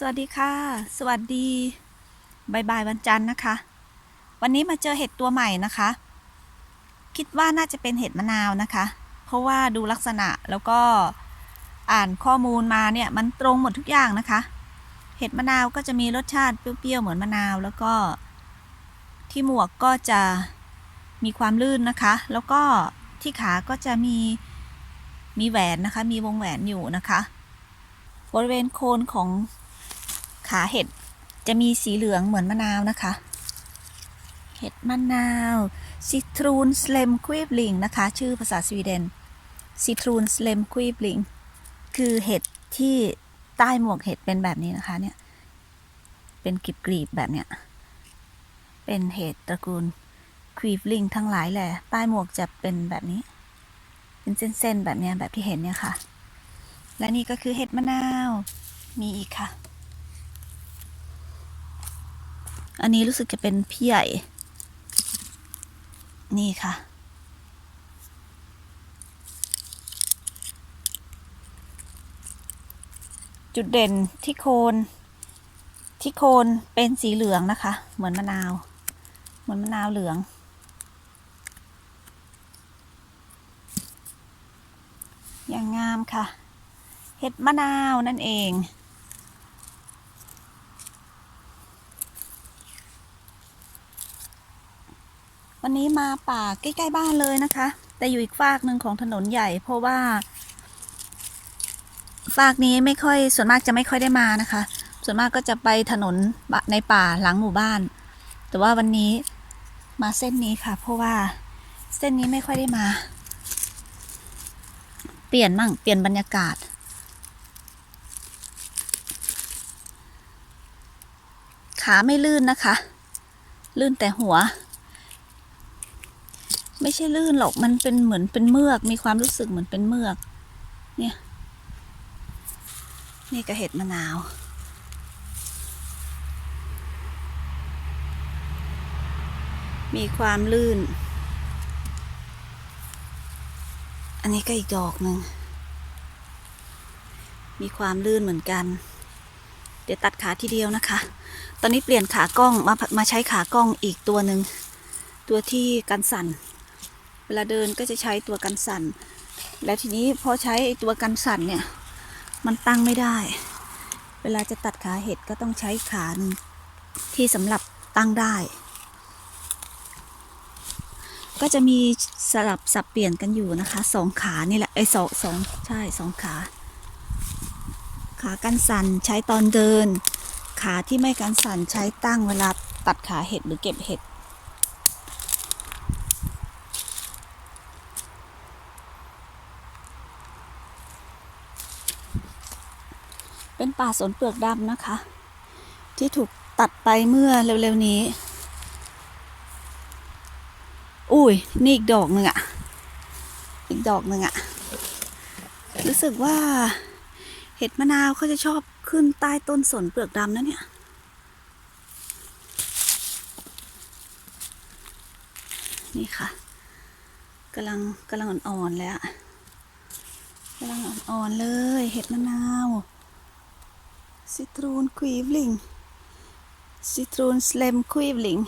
สวัสดีค่ะ สวัสดีบายบายวันจันทร์นะคะ วันนี้มาเจอเห็ดตัวใหม่นะคะ คิดว่าน่าจะเป็นเห็ดมะนาวนะคะ เพราะว่าดูลักษณะแล้วก็อ่านข้อมูลมาเนี่ยมันตรงหมดทุกอย่างนะคะ เห็ดมะนาวก็จะมีรสชาติเปรี้ยวๆเหมือนมะนาว แล้วก็ ที่หมวกก็จะมีความลื่นนะคะ แล้วก็ที่ขาก็จะมีมีแหวนนะคะ มีวงแหวนอยู่นะคะ บริเวณโคนของ ขาเห็ดจะมีสีเหลืองเหมือนมะนาวนะคะ เห็ดมะนาวซิตรูนสเลมควีบลิงนะคะ ชื่อภาษาสวีเดนซิตรูนสเลมควีบลิงคือเห็ดที่ใต้หมวกเห็ดเป็นแบบนี้นะคะเนี่ย เป็นกรีบแบบเนี้ย เป็นเห็ดตระกูลควีบลิงทั้งหลายแหละใต้หมวกจะเป็นแบบนี้ เป็นเส้นๆแบบเนี้ยแบบที่เห็นเนี่ยค่ะ และนี่ก็คือเห็ดมะนาว มีอีกค่ะ อันนี้รู้สึกจะเป็นพี่ใหญ่ นี่ค่ะ จุดเด่นที่โคน ที่โคนเป็นสีเหลืองนะคะ เหมือนมะนาว เหมือนมะนาวเหลือง อย่างงามค่ะ เห็ดมะนาวนั่นเอง วันนี้มาป่าใกล้ๆบ้านเลยนะคะ แต่อยู่อีกฝากหนึ่งของถนนใหญ่ เพราะว่า ฝากนี้ไม่ค่อยส่วนมากจะไม่ค่อยได้มานะคะ ส่วนมากก็จะไปถนนในป่าหลังหมู่บ้าน แต่ว่าวันนี้มาเส้นนี้ค่ะ เพราะว่าเส้นนี้ไม่ค่อยได้มา เปลี่ยนมั่งเปลี่ยนบรรยากาศขาไม่ลื่นนะคะ ลื่นแต่หัว ไม่ใช่ลื่นหรอกมันเป็นเหมือนเป็นเมือก มีความรู้สึกเหมือนเป็นเมือก เนี่ย นี่ก็เห็ดมะนาว มีความลื่น อันนี้ก็อีกดอกหนึ่ง มีความลื่นเหมือนกัน เดี๋ยวตัดขาทีเดียวนะคะ ตอนนี้เปลี่ยนขากล้องมามาใช้ขากล้องอีกตัวหนึ่ง ตัวที่กันสั่น เวลาเดินก็จะใช้ตัวกันสั่น แล้วทีนี้พอใช้ตัวกันสั่นเนี่ย มันตั้งไม่ได้ เวลาจะตัดขาเห็ดก็ต้องใช้ขาหนึ่งที่สำหรับตั้งได้ ก็จะมีสลับสับเปลี่ยนกันอยู่นะคะสองขานี่แหละไอ้สองสองใช่สองขา ขากันสั่นใช้ตอนเดิน ขาที่ไม่กันสั่นใช้ตั้งเวลาตัดขาเห็ดหรือเก็บเห็ด เป็นป่าสนเปลือกดำนะคะ ที่ถูกตัดไปเมื่อเร็วๆนี้ อุ้ย นี่อีกดอกหนึ่งอะอีกดอกหนึ่งอะรู้สึกว่าเห็ดมะนาวเขาจะชอบขึ้นใต้ต้นสนเปลือกดำนะเนี่ย นี่ค่ะกำลังกำลังอ่อนๆเลยอะกำลังอ่อนๆเลย เห็ดมะนาว ซิตรูนควีฟลิงซิตรูนสเลมควีฟลิง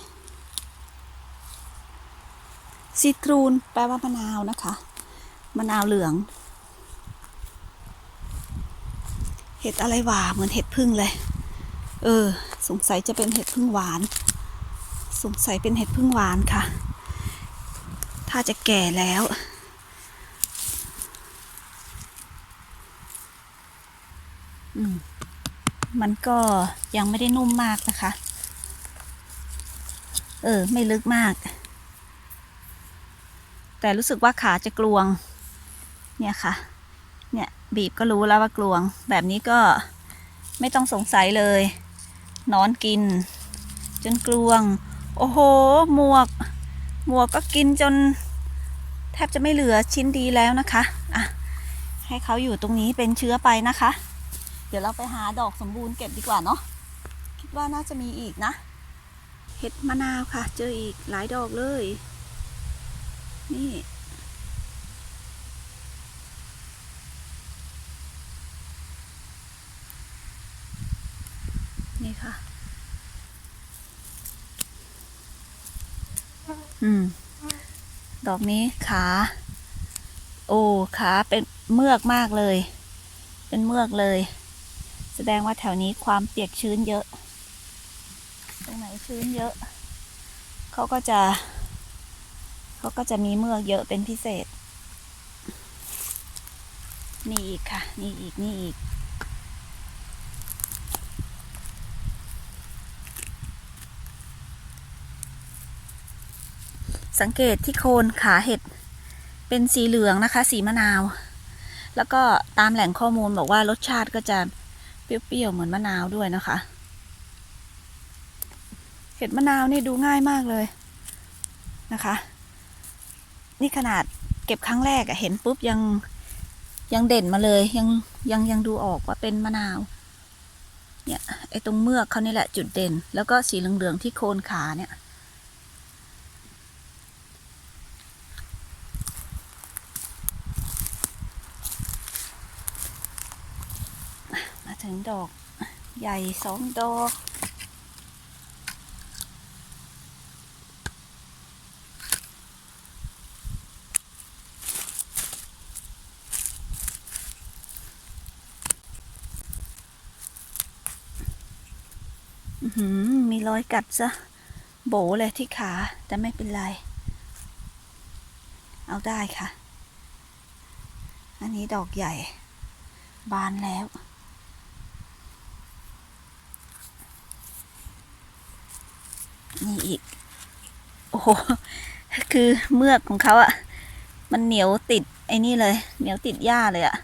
ซิตรูนแปลว่ามะนาวนะคะ มะนาวเหลือง เห็ดอะไรหวาเหมือนเห็ดพึ่งเลย เออ สงสัยจะเป็นเห็ดพึ่งหวาน สงสัยเป็นเห็ดพึ่งหวานค่ะ ถ้าจะแก่แล้ว อืม มันก็ยังไม่ได้นุ่มมากนะคะ เออ ไม่ลึกมาก แต่รู้สึกว่าขาจะกลวง เนี่ยค่ะ เนี่ยบีบก็รู้แล้วว่ากลวง แบบนี้ก็ไม่ต้องสงสัยเลย นอนกิน จนกลวง โอ้โห หมวก หมวกก็กินจน แทบจะไม่เหลือชิ้นดีแล้วนะคะ อะ ให้เขาอยู่ตรงนี้เป็นเชื้อไปนะคะ เดี๋ยวเราไปหาดอกสมบูรณ์เก็บดีกว่าเนาะคิดว่าน่าจะมีอีกนะเห็ดมะนาวค่ะ เจออีกหลายดอกเลย นี่นี่ค่ะ อืม ดอกนี้ขา โอ้ ขาเป็นเมือกมากเลย เป็นเมือกเลย แสดงว่าแถวนี้ความเปียกชื้นเยอะ ตรงไหนชื้นเยอะ เขาก็จะ เขาก็จะมีเมือกเยอะเป็นพิเศษ นี่อีกค่ะ นี่อีก นี่อีกสังเกตที่โคนขาเห็ดเป็นสีเหลืองนะคะ สีมะนาว แล้วก็ตามแหล่งข้อมูลบอกว่ารสชาติก็จะ ปรี้ยวๆเหมือนมะนาวด้วยนะคะ เห็ดมะนาวนี่ดูง่ายมากเลยนะคะ นี่ขนาดเก็บครั้งแรกอะเห็นปุ๊บยังยังเด่นมาเลยยังยังยังดูออกว่าเป็นมะนาว เนี่ยไอ้ตรงเมือกเขานี่แหละจุดเด่น แล้วก็สีเหลืองๆที่โคนขาเนี่ย มา ถึงดอกใหญ่สองดอก มีรอยกัดซะ โบเลยที่ขา แต่ไม่เป็นไร เอาได้ค่ะ อันนี้ดอกใหญ่ บานแล้ว นี่อีก โอ้โห คือเมือกของเขาอะมันเหนียวติดไอ้นี่เลย เหนียวติดหญ้าเลยอะ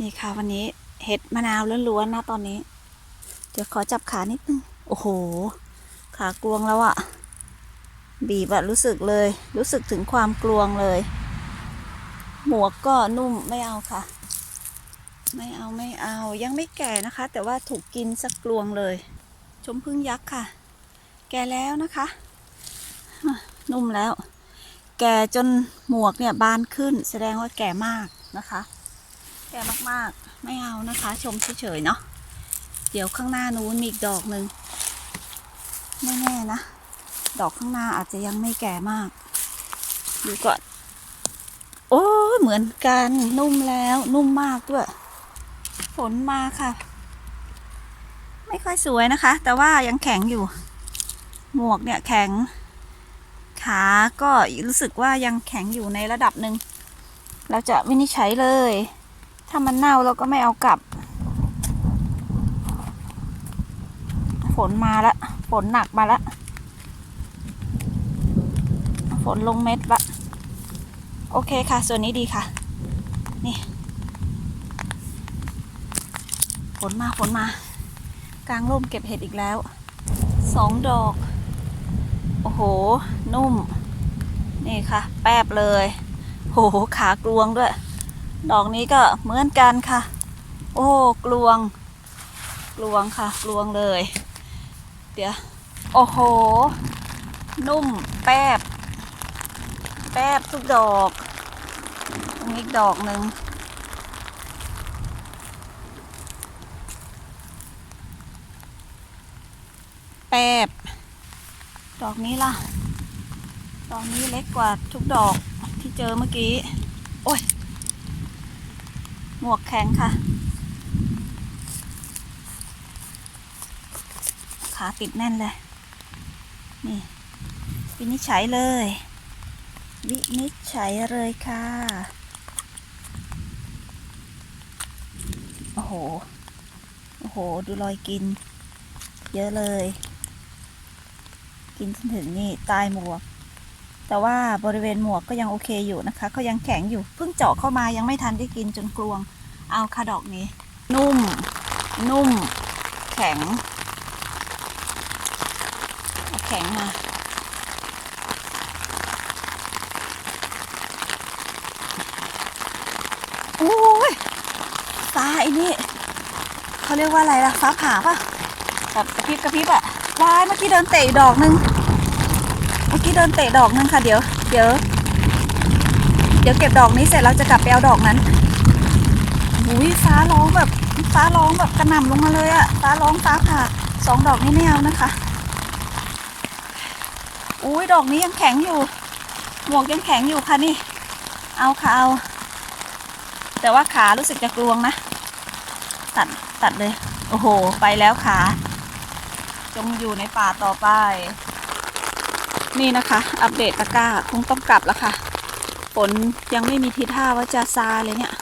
นี่ค่ะวันนี้เห็ดมะนาวล้วนๆนะตอนนี้ เดี๋ยวขอจับขานิดนึง โอ้โห ขากลวงแล้วอะบีบอะรู้สึกเลย รู้สึกถึงความกลวงเลย หมวกก็นุ่มไม่เอาค่ะ ไม่เอาไม่เอายังไม่แก่นะคะ แต่ว่าถูกกินสักกลวงเลย ชมพึ่งยักษ์ค่ะ แก่แล้วนะคะ นุ่มแล้ว แก่จนหมวกเนี่ยบานขึ้น แสดงว่าแก่มากนะคะ แก่มากๆ ไม่เอานะคะ ชมเฉยๆเนาะเดี๋ยวข้างหน้านู้นมีอีกดอกหนึ่งไม่แน่นะ ดอกข้างหน้าอาจจะยังไม่แก่มาก ดูก่อน โอ้เหมือนกันนุ่มแล้วนุ่มมากด้วย ฝนมาค่ะ ไม่ค่อยสวยนะคะ แต่ว่ายังแข็งอยู่ หมวกเนี่ยแข็ง ขาก็รู้สึกว่ายังแข็งอยู่ในระดับหนึ่ง เราจะวินิจฉัยเลย ถ้ามันเน่าเราก็ไม่เอากลับ ฝนมาละ ฝนหนักมาละ ฝนลงเม็ดละ โอเคค่ะ ส่วนนี้ดีค่ะ นี่ ฝนมาฝนมา กลางร่มเก็บเห็ดอีกแล้วสองดอก โอ้โห นุ่ม นี่ค่ะ แป๊บเลย โหขากลวงด้วย ดอกนี้ก็เหมือนกันค่ะ โอ้กลวง กลวงค่ะ กลวงเลย เดี๋ยว โอ้โห นุ่ม แป๊บ แป๊บทุกดอกอีกดอกหนึ่ง แป๊บดอกนี้ล่ะ ดอกนี้เล็กกว่าทุกดอกที่เจอเมื่อกี้ โอ้ย หมวกแข็งค่ะ ขาติดแน่นเลย นี่ วินิจฉัยเลย วินิจฉัยเลยค่ะ โอ้โห โอ้โห ดูรอยกิน เยอะเลย กินจนถึงนี่ใต้หมวก แต่ว่าบริเวณหมวกก็ยังโอเคอยู่นะคะเขายังแข็งอยู่เพิ่งเจาะเข้ามายังไม่ทันได้กินจนกลวงเอาค่ะดอกนี้ นุ่ม นุ่ม แข็งแข็งมาโอ้ยฟ้าไอ้นี่เขาเรียกว่าอะไรล่ะฟ้าผ่าปะแบบกระพริบกระพริบอะ ว้ายเมื่อกี้เดินเตะอีกดอกนึง เมื่อกี้เดินเตะดอกนึงค่ะเดี๋ยว เดี๋ยว เดี๋ยวเก็บดอกนี้เสร็จเราจะกลับไปเอาดอกนั้นหุยฟ้าร้องแบบฟ้าร้องแบบกระหน่ำลงมาเลยอะฟ้าร้องฟ้าผ่าสองดอกนี้ไม่เอานะคะ อุ้ยดอกนี้ยังแข็งอยู่ หมวกยังแข็งอยู่ค่ะนี่ เอาค่ะเอา แต่ว่าขารู้สึกจะกลวงนะ ตัดตัดเลย โอ้โห ไปแล้วขา จงอยู่ในป่าต่อไป นี่นะคะ อัปเดตตะกร้าคงต้องกลับแล้วค่ะฝนยังไม่มีทีท่าว่าจะซาเลยเนี่ย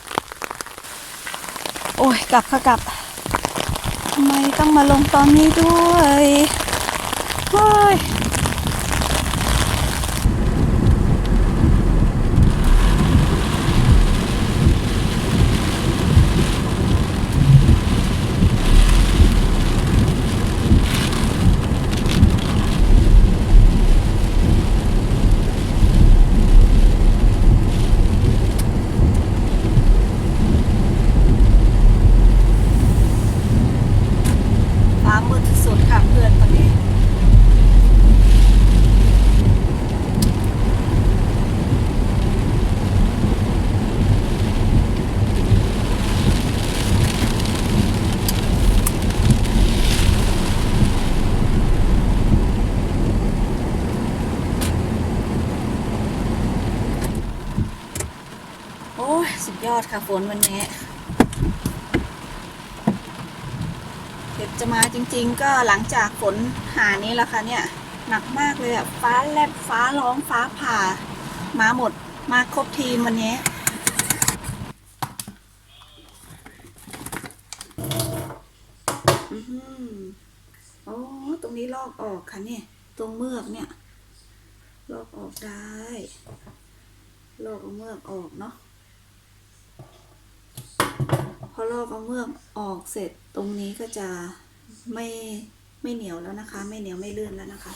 โอ้ยกลับค่ะกลับทำไมต้องมาลงตอนนี้ด้วยเฮ้ย ฟ้ามืดที่สุดค่ะเพื่อนตอนนี้ โอ้ ยอดค่ะฝนวันนี้เห็ดจะมาจริง ๆ ก็หลังจากฝนหานี้แล้วค่ะเนี่ย หนักมากเลยอะ ฟ้าแลบฟ้าร้องฟ้าผ่า มาหมดมาครบทีมวันนี้อ๋อ ตรงนี้ลอกออกค่ะเนี่ย ตรงเมือกเนี่ย ลอกออกได้ ลอกเมือกออกเนาะ อลอกเอาเมือกออกเสร็จตรงนี้ก็จะไม่ไม่เหนียวแล้วนะคะ ไม่เหนียวไม่เลื่อนแล้วนะคะ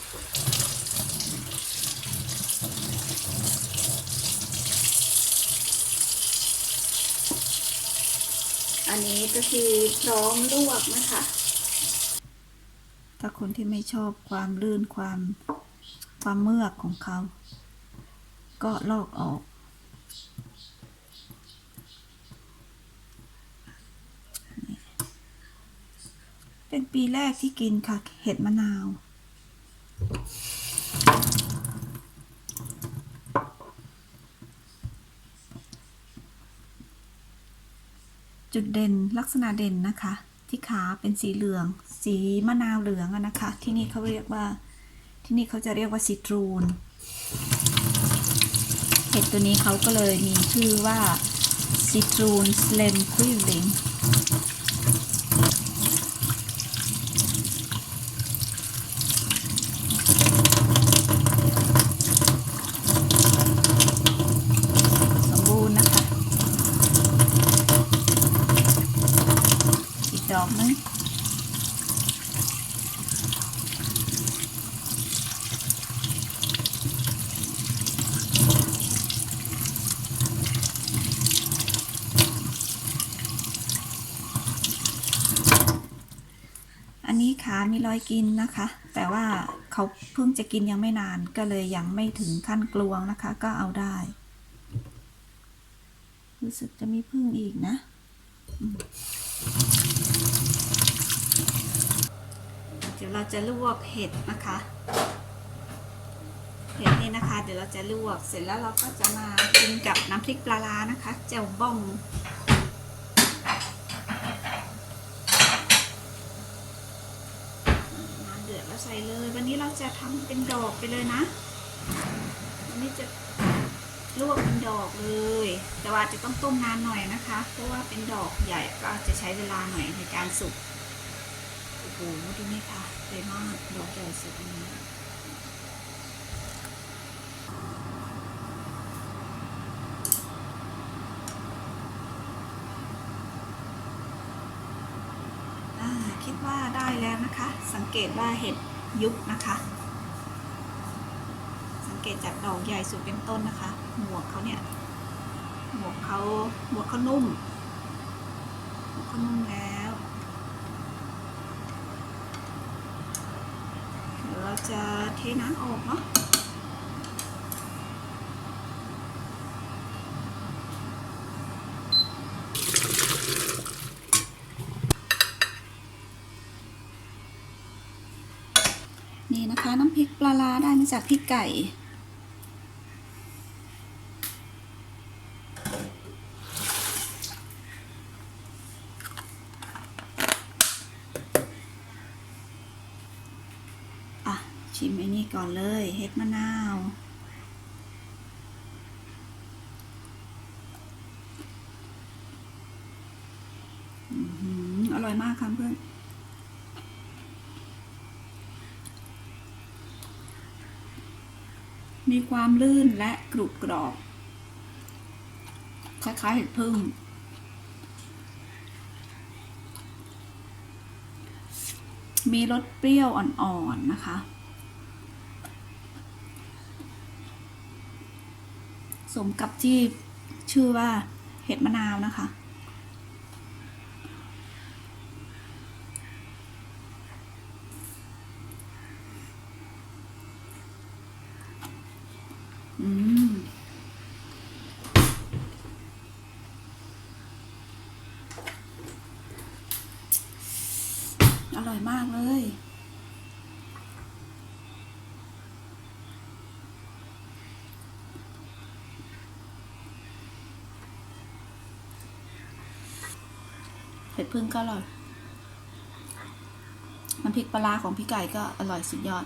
อันนี้ก็คือพร้อมลวกนะคะ ถ้าคนที่ไม่ชอบความลื่นความความเมือกของเขา ก็ลอกออก เป็นปีแรกที่กินค่ะ เห็ดมะนาว จุดเด่นลักษณะเด่นนะคะ ที่ขาเป็นสีเหลือง สีมะนาวเหลืองนะคะ ที่นี่เขาเรียกว่า ที่นี่เขาจะเรียกว่าซิตรูนเห็ดตัวนี้เขาก็เลยมีชื่อว่าซิตรูนสเลมควิลลิง สมบูรณ์นะคะ อีกดอกนึง อันนี้ขามีรอยกินนะคะ แต่ว่าเขาเพิ่งจะกินยังไม่นานก็เลยยังไม่ถึงขั้นกลวงนะคะ ก็เอาได้ รู้สึกจะมีพึ่งอีกนะเดี๋ยวเราจะลวกเห็ดนะคะ เห็ดนี่นะคะ เดี๋ยวเราจะลวกเสร็จแล้วเราก็จะมากินกับน้ำพริกปลาร้านะคะแจ่วบ้อง น้ำ เดือดแล้วใส่เลย วันนี้เราจะทำเป็นดอกไปเลยนะ วันนี้จะลวกเป็นดอกเลย แต่ว่าจะต้องต้มนานหน่อยนะคะ เพราะว่าเป็นดอกใหญ่ก็จะใช้เวลาหน่อยในการสุก โอ้โหดูนี่ค่ะใหญ่มาก ดอกใหญ่สุดอันนี้อ่า คิดว่าได้แล้วนะคะ สังเกตว่าเห็ดยุบนะคะ สังเกตจากดอกใหญ่สุดเป็นต้นนะคะ หมวกเขาเนี่ย หมวกเขาหมวกเขานุ่ม หมวกเขานุ่มแล้ว เดี๋ยวเราจะเทน้ำออกเนาะ นี่นะคะน้ำพริกปลาลาได้มาจากพริกไก่ อะ ชิมไอ้นี่ก่อนเลยเฮ็ดมะนาว อือหืออร่อยมากค่ะเพื่อน มีความลื่นและกรุบกรอบ คล้ายๆเห็ดพึ่ง มีรสเปรี้ยวอ่อนๆนะคะ สมกับที่ชื่อว่าเห็ดมะนาวนะคะ อร่อยมากเลยเผ็ดพึ่งก็อร่อย น้ำพริกปลาของพี่ไก่ก็อร่อยสุดยอด